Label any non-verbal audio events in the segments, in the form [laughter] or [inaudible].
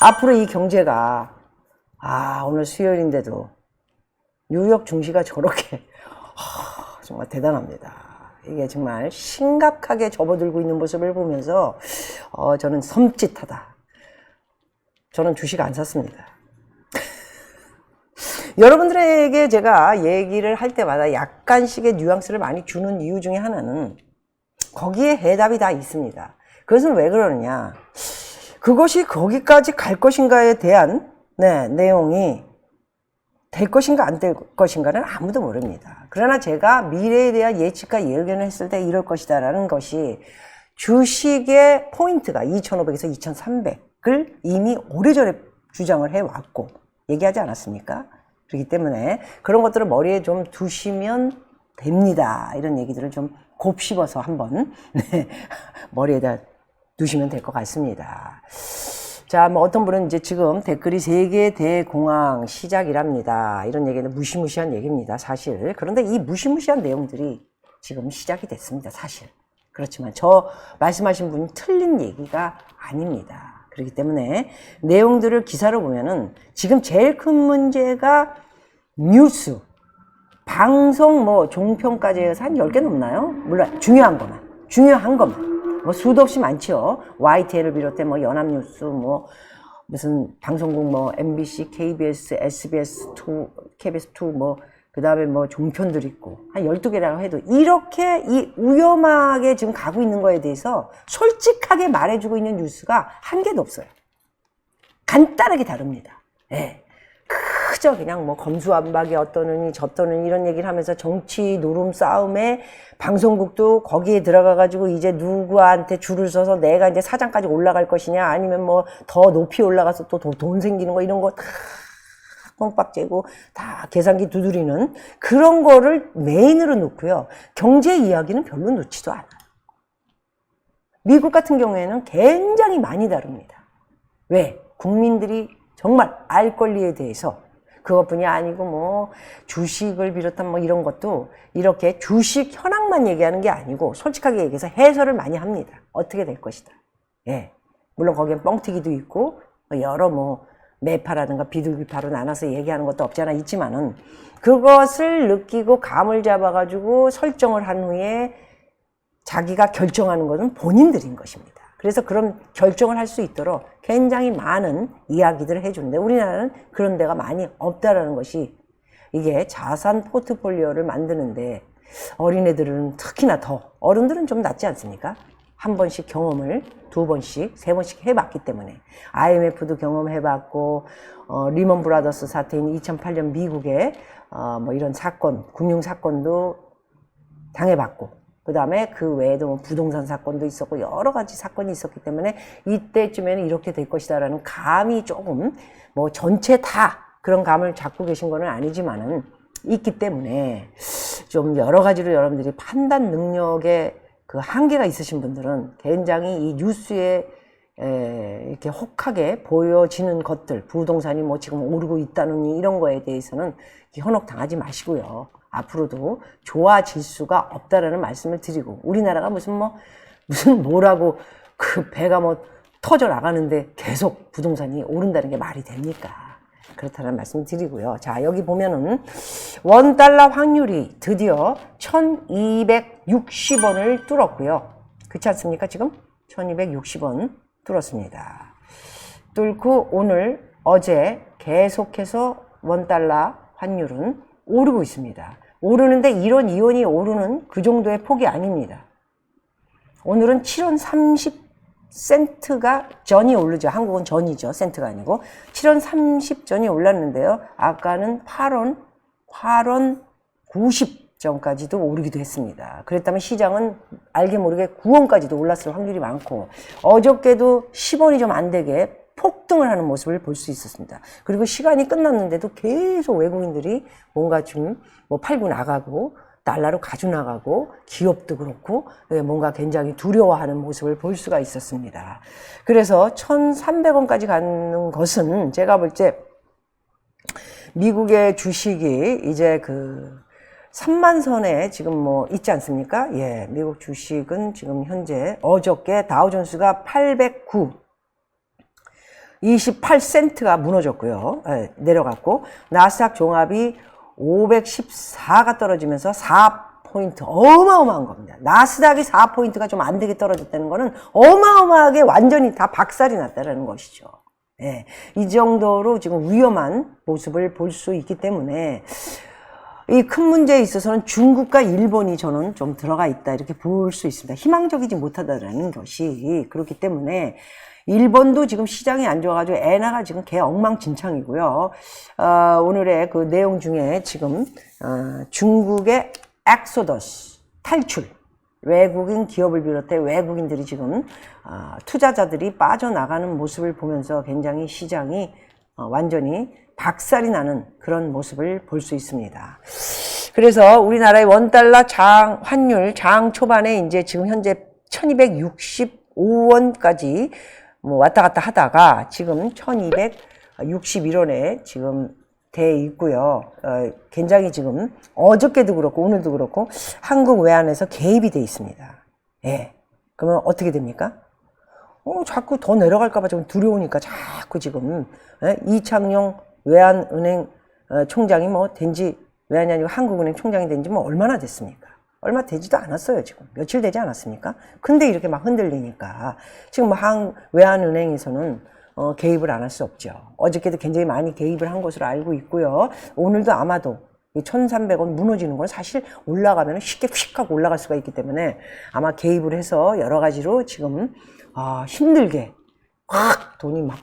앞으로 이 경제가 아 오늘 수요일인데도 뉴욕 증시가 저렇게 [laughs] 하, 정말 대단합니다. 이게 정말 심각하게 접어들고 있는 모습을 보면서 어, 저는 섬찟하다. 저는 주식 안 샀습니다. [laughs] 여러분들에게 제가 얘기를 할 때마다 약간씩의 뉘앙스를 많이 주는 이유 중에 하나는 거기에 해답이 다 있습니다. 그것은 왜 그러느냐. 그것이 거기까지 갈 것인가에 대한 네, 내용이 될 것인가 안 될 것인가는 아무도 모릅니다. 그러나 제가 미래에 대한 예측과 예견을 했을 때 이럴 것이다라는 것이 주식의 포인트가 2,500에서 2,300을 이미 오래전에 주장을 해왔고 얘기하지 않았습니까? 그렇기 때문에 그런 것들을 머리에 좀 두시면 됩니다. 이런 얘기들을 좀 곱씹어서 한번 네, [laughs] 머리에다 두시면 될 것 같습니다. 자, 뭐 어떤 분은 이제 지금 댓글이 세계 대공황 시작이랍니다. 이런 얘기는 무시무시한 얘기입니다. 사실. 그런데 이 무시무시한 내용들이 지금 시작이 됐습니다. 사실. 그렇지만 저 말씀하신 분이 틀린 얘기가 아닙니다. 그렇기 때문에 내용들을 기사로 보면은 지금 제일 큰 문제가 뉴스, 방송 뭐 종편까지 해서 한 10개 넘나요? 물론 중요한 것만. 중요한 것만. 뭐 수도 없이 많죠. YTN을 비롯해 뭐 연합뉴스 뭐 무슨 방송국 뭐 MBC, KBS, SBS2, KBS2 뭐 그다음에 뭐 종편들 있고 한 12개라고 해도 이렇게 이 위험하게 지금 가고 있는 거에 대해서 솔직하게 말해 주고 있는 뉴스가 한 개도 없어요. 간단하게 다릅니다. 예. 그저 그냥 뭐 검수완박이 어떠느니 저떠느니 이런 얘기를 하면서 정치 노름 싸움에 방송국도 거기에 들어가 가지고 이제 누구한테 줄을 서서 내가 이제 사장까지 올라갈 것이냐 아니면 뭐 더 높이 올라가서 또 돈 생기는 거 이런 거다 뻥빡 재고 다 계산기 두드리는 그런 거를 메인으로 놓고요. 경제 이야기는 별로 놓지도 않아요. 미국 같은 경우에는 굉장히 많이 다릅니다. 왜? 국민들이 정말 알 권리에 대해서 그것뿐이 아니고 뭐 주식을 비롯한 뭐 이런 것도 이렇게 주식 현황만 얘기하는 게 아니고 솔직하게 얘기해서 해설을 많이 합니다. 어떻게 될 것이다. 예. 물론 거기엔 뻥튀기도 있고 뭐 여러 뭐 매파라든가 비둘기파로 나눠서 얘기하는 것도 없지 않아 있지만은 그것을 느끼고 감을 잡아가지고 설정을 한 후에 자기가 결정하는 것은 본인들인 것입니다. 그래서 그런 결정을 할 수 있도록 굉장히 많은 이야기들을 해주는데 우리나라는 그런 데가 많이 없다라는 것이 이게 자산 포트폴리오를 만드는데 어린애들은 특히나 더 어른들은 좀 낫지 않습니까? 한 번씩 경험을 두 번씩 세 번씩 해봤기 때문에 IMF도 경험해봤고 어, 리먼 브라더스 사태인 2008년 미국의 어, 뭐 이런 사건 금융 사건도 당해봤고 그 다음에 그 외에도 뭐 부동산 사건도 있었고 여러 가지 사건이 있었기 때문에 이때쯤에는 이렇게 될 것이다라는 감이 조금 뭐 전체 다 그런 감을 잡고 계신 거는 아니지만은 있기 때문에 좀 여러 가지로 여러분들이 판단 능력에 그 한계가 있으신 분들은 굉장히 이 뉴스에 에, 이렇게 혹하게 보여지는 것들, 부동산이 뭐 지금 오르고 있다느니 이런 거에 대해서는 현혹 당하지 마시고요. 앞으로도 좋아질 수가 없다라는 말씀을 드리고 우리나라가 무슨 뭐 무슨 뭐라고 그 배가 뭐 터져 나가는데 계속 부동산이 오른다는 게 말이 됩니까? 그렇다는 말씀 드리고요. 자, 여기 보면은 원 달러 확률이 드디어 1260원을 뚫었고요. 그렇지 않습니까? 지금 1260원 뚫었습니다. 뚫고 오늘 어제 계속해서 원 달러 환율은 오르고 있습니다. 오르는데 이런 이원이 오르는 그 정도의 폭이 아닙니다. 오늘은 7원 30센트가 전이 오르죠. 한국은 전이죠. 센트가 아니고. 7원 30전이 올랐는데요. 아까는 8원, 8원 90전까지도 오르기도 했습니다. 그랬다면 시장은 알게 모르게 9원까지도 올랐을 확률이 많고, 어저께도 10원이 좀 안 되게 폭등을 하는 모습을 볼 수 있었습니다. 그리고 시간이 끝났는데도 계속 외국인들이 뭔가 좀 뭐 팔고 나가고 달러로 가져 나가고 기업도 그렇고 예, 뭔가 굉장히 두려워하는 모습을 볼 수가 있었습니다. 그래서 1,300원까지 가는 것은 제가 볼 때 미국의 주식이 이제 그 3만 선에 지금 뭐 있지 않습니까? 예, 미국 주식은 지금 현재 어저께 다우존스가 809 28센트가 무너졌고요. 예, 내려갔고 나스닥 종합이 514가 떨어지면서 4포인트 어마어마한 겁니다. 나스닥이 4포인트가 좀 안 되게 떨어졌다는 거는 어마어마하게 완전히 다 박살이 났다는 것이죠. 예, 이 정도로 지금 위험한 모습을 볼 수 있기 때문에 이 큰 문제에 있어서는 중국과 일본이 저는 좀 들어가 있다 이렇게 볼 수 있습니다. 희망적이지 못하다라는 것이 그렇기 때문에 일본도 지금 시장이 안 좋아가지고 엔화가 지금 개 엉망진창이고요. 어, 오늘의 그 내용 중에 지금 어, 중국의 엑소더스 탈출 외국인 기업을 비롯해 외국인들이 지금 어, 투자자들이 빠져나가는 모습을 보면서 굉장히 시장이 어, 완전히 박살이 나는 그런 모습을 볼 수 있습니다. 그래서 우리나라의 원달러 장 환율 장 초반에 이제 지금 현재 1265원까지 뭐 왔다 갔다 하다가 지금 1261원에 지금 돼 있고요. 어, 굉장히 지금 어저께도 그렇고 오늘도 그렇고 한국 외환에서 개입이 돼 있습니다. 예. 그러면 어떻게 됩니까? 어, 자꾸 더 내려갈까봐 좀 두려우니까 자꾸 지금 예? 이창용 외환은행 어, 총장이 뭐 된지 외환이 아니고 한국은행 총장이 된지 뭐 얼마나 됐습니까? 얼마 되지도 않았어요 지금 며칠 되지 않았습니까? 근데 이렇게 막 흔들리니까 지금 뭐한 외환은행에서는 어, 개입을 안 할 수 없죠. 어저께도 굉장히 많이 개입을 한 것으로 알고 있고요. 오늘도 아마도 이 1,300원 무너지는 건 사실 올라가면 쉽게 휙 하고 올라갈 수가 있기 때문에 아마 개입을 해서 여러 가지로 지금 아, 힘들게 확 돈이 막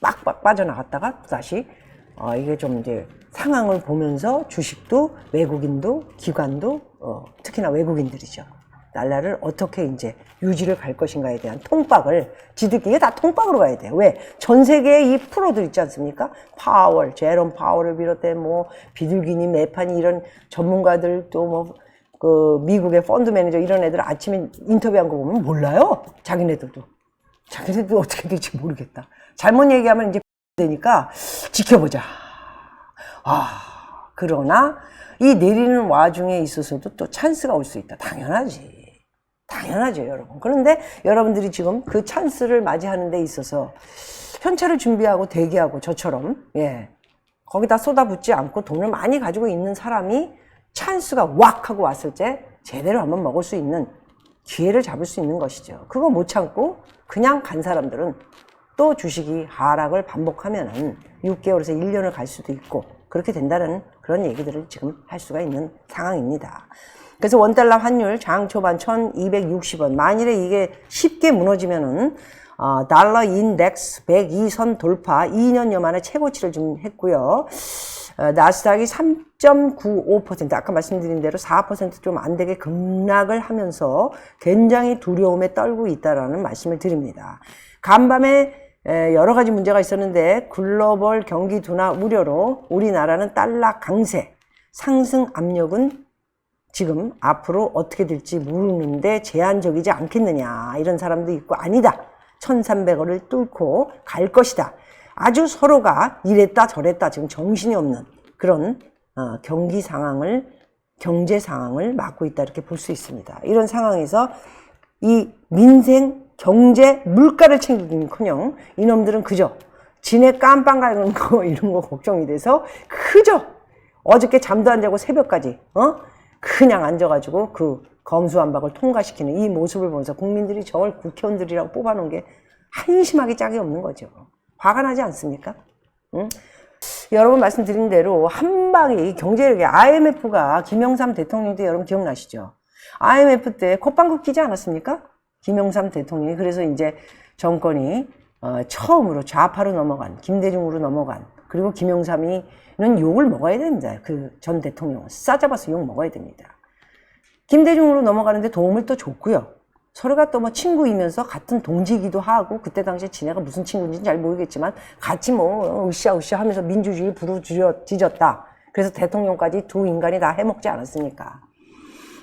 빡빡 빠져나갔다가 또 다시 어, 이게 좀 이제 상황을 보면서 주식도 외국인도 기관도 어, 특히나 외국인들이죠. 달러를 어떻게 이제 유지를 갈 것인가에 대한 통박을 지들끼리 다 통박으로 가야 돼요. 왜? 전 세계의 이 프로들 있지 않습니까? 파월, 제롬 파월을 비롯해 뭐 비둘기니 메파니 이런 전문가들 또뭐 그 미국의 펀드 매니저 이런 애들 아침에 인터뷰한 거 보면 몰라요. 자기네들도. 자기네도 어떻게 될지 모르겠다. 잘못 얘기하면 이제 [laughs] 되니까 지켜보자. 아, 그러나 이 내리는 와중에 있어서도 또 찬스가 올 수 있다. 당연하지. 당연하죠, 여러분. 그런데 여러분들이 지금 그 찬스를 맞이하는 데 있어서 현찰을 준비하고 대기하고 저처럼, 예. 거기다 쏟아붓지 않고 돈을 많이 가지고 있는 사람이 찬스가 왁 하고 왔을 때 제대로 한번 먹을 수 있는 기회를 잡을 수 있는 것이죠. 그거 못 참고 그냥 간 사람들은 또 주식이 하락을 반복하면은 6개월에서 1년을 갈 수도 있고 그렇게 된다는 그런 얘기들을 지금 할 수가 있는 상황입니다. 그래서 원달러 환율 장 초반 1260원. 만일에 이게 쉽게 무너지면은 어, 달러 인덱스 102선 돌파 2년여 만에 최고치를 좀 했고요. 어, 나스닥이 3.95% 아까 말씀드린 대로 4%좀 안 되게 급락을 하면서 굉장히 두려움에 떨고 있다라는 말씀을 드립니다. 간밤에 에, 여러 가지 문제가 있었는데 글로벌 경기 둔화 우려로 우리나라는 달러 강세 상승 압력은 지금 앞으로 어떻게 될지 모르는데 제한적이지 않겠느냐 이런 사람도 있고 아니다. 1300원을 뚫고 갈 것이다. 아주 서로가 이랬다 저랬다 지금 정신이 없는 그런 어, 경기 상황을 경제 상황을 맞고 있다 이렇게 볼 수 있습니다. 이런 상황에서 이 민생 경제 물가를 챙기기는커녕 이놈들은 그저 지네 깜빵 가는 거 [laughs] 이런 거 걱정이 돼서 그저 어저께 잠도 안 자고 새벽까지 어 그냥 앉아가지고 그 검수완박을 통과시키는 이 모습을 보면서 국민들이 저걸 국회의원들이라고 뽑아놓은 게 한심하게 짝이 없는 거죠. 화가 나지 않습니까? 응? 여러분 말씀드린 대로 한 방이 경제력이 IMF가 김영삼 대통령 때 여러분 기억나시죠? IMF 때 콧방귀 끼지 않았습니까? 김영삼 대통령이 그래서 이제 정권이 어, 처음으로 좌파로 넘어간 김대중으로 넘어간 그리고 김영삼이는 욕을 먹어야 됩니다. 그 전 대통령은 싸잡아서 욕 먹어야 됩니다. 김대중으로 넘어가는데 도움을 또 줬고요. 서로가 또 뭐 친구이면서 같은 동지기도 하고 그때 당시에 지네가 무슨 친구인지는 잘 모르겠지만 같이 뭐 으쌰으쌰 하면서 민주주의 부르짖었다. 그래서 대통령까지 두 인간이 다 해먹지 않았습니까?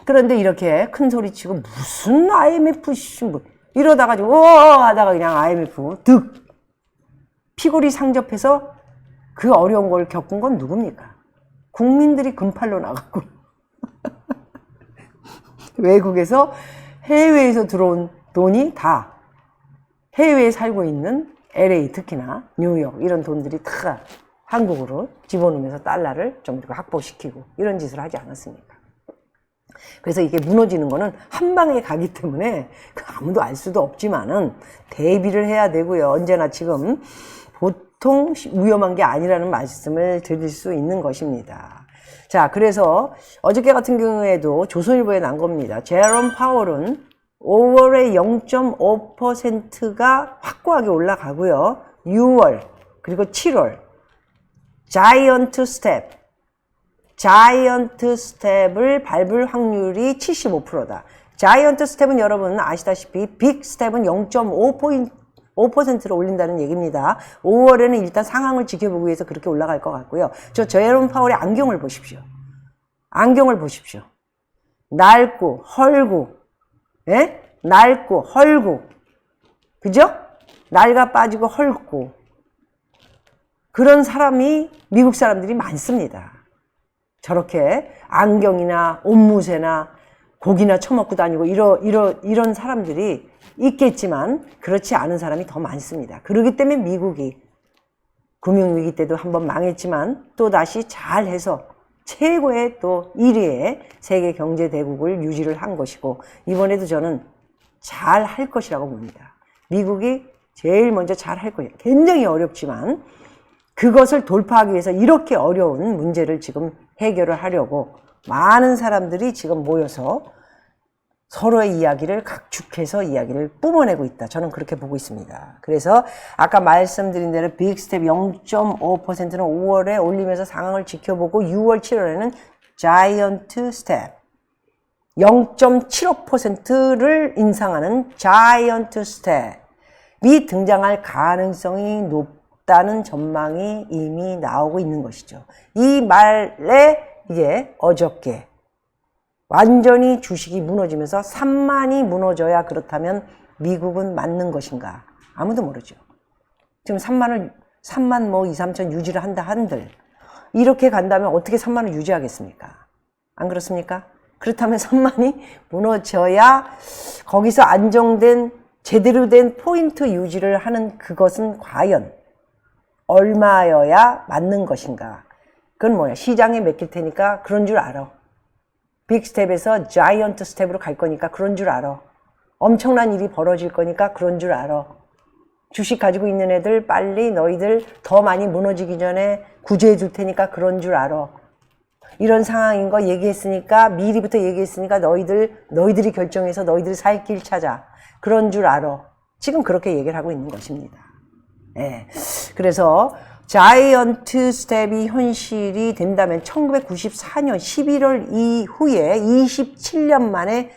그런데 이렇게 큰 소리 치고 무슨 IMF 뭐 이러다 가지고 어 하다가 그냥 IMF 득 피골이 상접해서 그 어려운 걸 겪은 건 누굽니까? 국민들이 금팔로 나가고 [laughs] 외국에서 해외에서 들어온 돈이 다 해외에 살고 있는 LA 특히나 뉴욕 이런 돈들이 다 한국으로 집어넣으면서 달러를 좀 확보시키고 이런 짓을 하지 않았습니까? 그래서 이게 무너지는 거는 한 방에 가기 때문에 그 아무도 알 수도 없지만은 대비를 해야 되고요. 언제나 지금 보통 위험한 게 아니라는 말씀을 드릴 수 있는 것입니다. 자, 그래서 어저께 같은 경우에도 조선일보에 난 겁니다. 제롬 파월은 5월에 0.5%가 확고하게 올라가고요. 6월, 그리고 7월, 자이언트 스텝, 자이언트 스텝을 밟을 확률이 75%다. 자이언트 스텝은 여러분 아시다시피 빅 스텝은 0.5포인트 5%로 올린다는 얘기입니다. 5월에는 일단 상황을 지켜보기 위해서 그렇게 올라갈 것 같고요. 저 제롬 파월의 안경을 보십시오. 안경을 보십시오. 낡고 헐고 예? 낡고 헐고 그죠? 낡아 빠지고 헐고 그런 사람이 미국 사람들이 많습니다. 저렇게 안경이나 옷무새나 고기나 처먹고 다니고 이러, 이러, 이런 사람들이 있겠지만 그렇지 않은 사람이 더 많습니다. 그러기 때문에 미국이 금융위기 때도 한번 망했지만 또 다시 잘해서 최고의 또 1위의 세계 경제 대국을 유지를 한 것이고 이번에도 저는 잘 할 것이라고 봅니다. 미국이 제일 먼저 잘 할 거예요. 굉장히 어렵지만 그것을 돌파하기 위해서 이렇게 어려운 문제를 지금 해결을 하려고 많은 사람들이 지금 모여서 서로의 이야기를 각축해서 이야기를 뿜어내고 있다. 저는 그렇게 보고 있습니다. 그래서 아까 말씀드린 대로 빅스텝 0.5%는 5월에 올리면서 상황을 지켜보고 6월, 7월에는 자이언트 스텝 0.75%를 인상하는 자이언트 스텝이 등장할 가능성이 높 다는 전망이 이미 나오고 있는 것이죠. 이 말에 이게 어저께 완전히 주식이 무너지면서 3만이 무너져야 그렇다면 미국은 맞는 것인가? 아무도 모르죠. 지금 3만을, 3만 뭐 2, 3천 유지를 한다 한들, 이렇게 간다면 어떻게 3만을 유지하겠습니까? 안 그렇습니까? 그렇다면 3만이 무너져야 거기서 안정된, 제대로 된 포인트 유지를 하는 그것은 과연 얼마여야 맞는 것인가? 그건 뭐야? 시장에 맡길 테니까 그런 줄 알아. 빅 스텝에서 자이언트 스텝으로 갈 거니까 그런 줄 알아. 엄청난 일이 벌어질 거니까 그런 줄 알아. 주식 가지고 있는 애들 빨리 너희들 더 많이 무너지기 전에 구제해 줄 테니까 그런 줄 알아. 이런 상황인 거 얘기했으니까 미리부터 얘기했으니까 너희들 너희들이 결정해서 너희들이 살길 찾아. 그런 줄 알아. 지금 그렇게 얘기를 하고 있는 것입니다. 예. 그래서 자이언트 스텝이 현실이 된다면 1994년 11월 이후에 27년 만에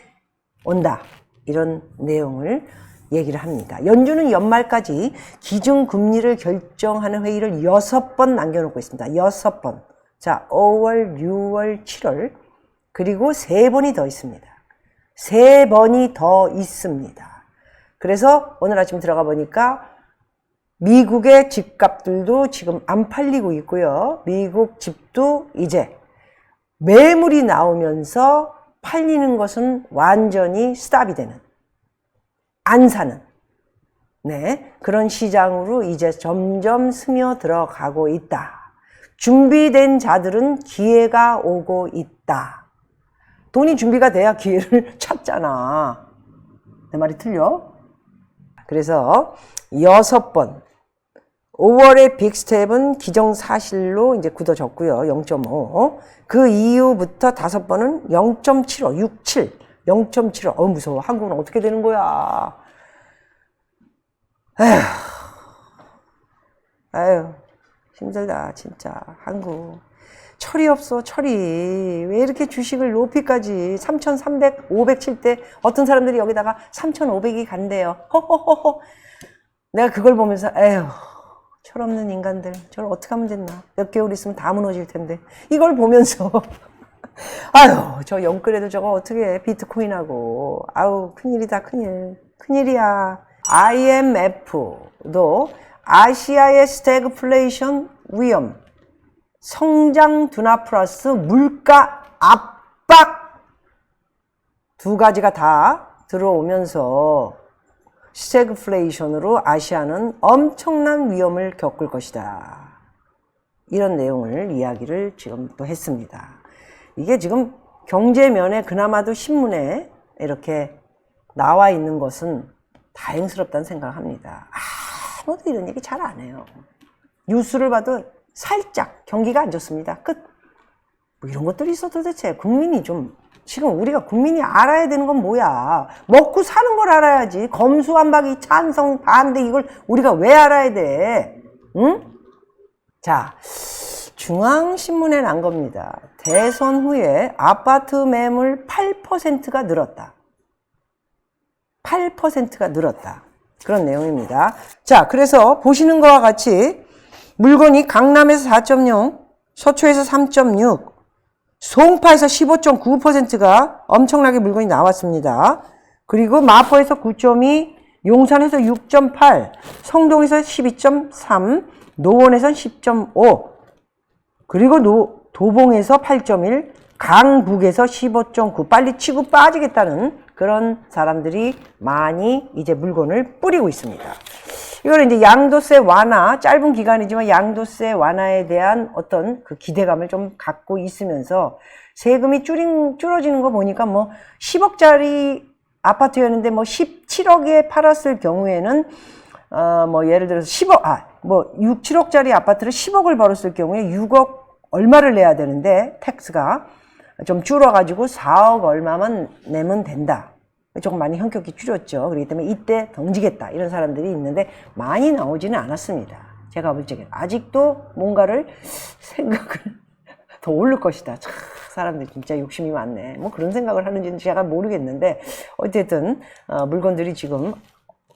온다. 이런 내용을 얘기를 합니다. 연준은 연말까지 기준금리를 결정하는 회의를 6번 남겨놓고 있습니다. 6번. 자, 5월, 6월, 7월. 그리고 3번이 더 있습니다. 3번이 더 있습니다. 그래서 오늘 아침 들어가 보니까 미국의 집값들도 지금 안 팔리고 있고요. 미국 집도 이제 매물이 나오면서 팔리는 것은 완전히 스탑이 되는, 안 사는, 네, 그런 시장으로 이제 점점 스며 들어가고 있다. 준비된 자들은 기회가 오고 있다. 돈이 준비가 돼야 기회를 [laughs] 찾잖아. 내 말이 틀려? 그래서 여섯 번 5월의 빅스텝은 기정사실로 이제 굳어졌고요. 0.5. 그 이후부터 다섯 번은 0.75, 67, 0.75. 어, 무서워. 한국은 어떻게 되는 거야? 에휴. 힘들다, 진짜. 한국. 철이 없어, 철이. 왜 이렇게 주식을 높이까지 3,300, 500칠때 어떤 사람들이 여기다가 3,500이 간대요. 허허허허. 내가 그걸 보면서, 에휴. 철없는 인간들. 저를 어떻게 하면 됐나? 몇 개월 있으면 다 무너질 텐데. 이걸 보면서 [laughs] 아유 저 영끌에도 저거 어떻게 해 비트코인하고. 아우 큰일이다 큰일. 큰일이야. IMF도 아시아의 스태그플레이션 위험. 성장 둔화 플러스 물가 압박. 두 가지가 다 들어오면서 스태그플레이션으로 아시아는 엄청난 위험을 겪을 것이다. 이런 내용을 이야기를 지금 또 했습니다. 이게 지금 경제면에 그나마도 신문에 이렇게 나와 있는 것은 다행스럽다는 생각을 합니다. 아무도 이런 얘기 잘 안 해요. 뉴스를 봐도 살짝 경기가 안 좋습니다. 끝. 뭐 이런 것들이 있어 도대체 국민이 좀 지금 우리가 국민이 알아야 되는 건 뭐야? 먹고 사는 걸 알아야지. 검수완박이 찬성 반대 이걸 우리가 왜 알아야 돼? 응? 자, 중앙신문에 난 겁니다. 대선 후에 아파트 매물 8%가 늘었다. 8%가 늘었다. 그런 내용입니다. 자, 그래서 보시는 것과 같이 물건이 강남에서 4.0, 서초에서 3.6, 송파에서 15.9%가 엄청나게 물건이 나왔습니다. 그리고 마포에서 9.2, 용산에서 6.8, 성동에서 12.3, 노원에서 10.5, 그리고 노, 도봉에서 8.1, 강북에서 15.9, 빨리 치고 빠지겠다는 그런 사람들이 많이 이제 물건을 뿌리고 있습니다. 이거는 이제 양도세 완화, 짧은 기간이지만 양도세 완화에 대한 어떤 그 기대감을 좀 갖고 있으면서 세금이 줄인, 줄어지는 거 보니까 뭐 10억짜리 아파트였는데 뭐 17억에 팔았을 경우에는 어, 뭐 예를 들어서 10억, 아, 뭐 6, 7억짜리 아파트를 10억을 벌었을 경우에 6억 얼마를 내야 되는데 텍스가 좀 줄어가지고 4억 얼마만 내면 된다. 조금 많이 현격히 줄였죠. 그렇기 때문에 이때 덩지겠다 이런 사람들이 있는데 많이 나오지는 않았습니다. 제가 볼 적에 아직도 뭔가를 생각을 [laughs] 더 오를 것이다. 참 사람들 진짜 욕심이 많네. 뭐 그런 생각을 하는지는 제가 모르겠는데 어쨌든 어, 물건들이 지금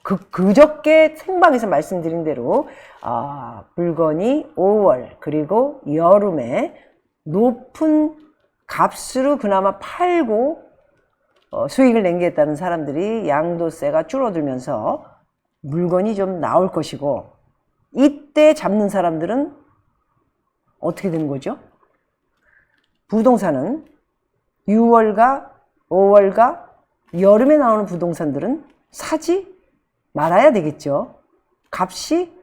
그, 그저께 생방에서 말씀드린 대로 아, 물건이 5월 그리고 여름에 높은 값으로 그나마 팔고 어, 수익을 남겠다는 사람들이 양도세가 줄어들면서 물건이 좀 나올 것이고 이때 잡는 사람들은 어떻게 되는 거죠? 부동산은 6월과 5월과 여름에 나오는 부동산들은 사지 말아야 되겠죠. 값이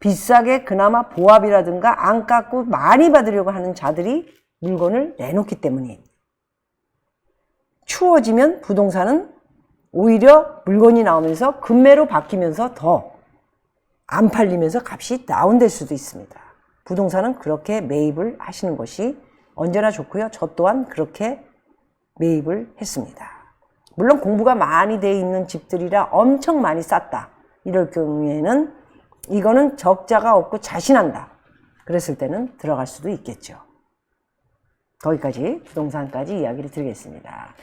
비싸게 그나마 보합이라든가 안 깎고 많이 받으려고 하는 자들이 물건을 내놓기 때문이에요. 추워지면 부동산은 오히려 물건이 나오면서 금매로 바뀌면서 더 안 팔리면서 값이 다운될 수도 있습니다. 부동산은 그렇게 매입을 하시는 것이 언제나 좋고요. 저 또한 그렇게 매입을 했습니다. 물론 공부가 많이 돼 있는 집들이라 엄청 많이 쌌다. 이럴 경우에는 이거는 적자가 없고 자신한다. 그랬을 때는 들어갈 수도 있겠죠. 거기까지 부동산까지 이야기를 드리겠습니다.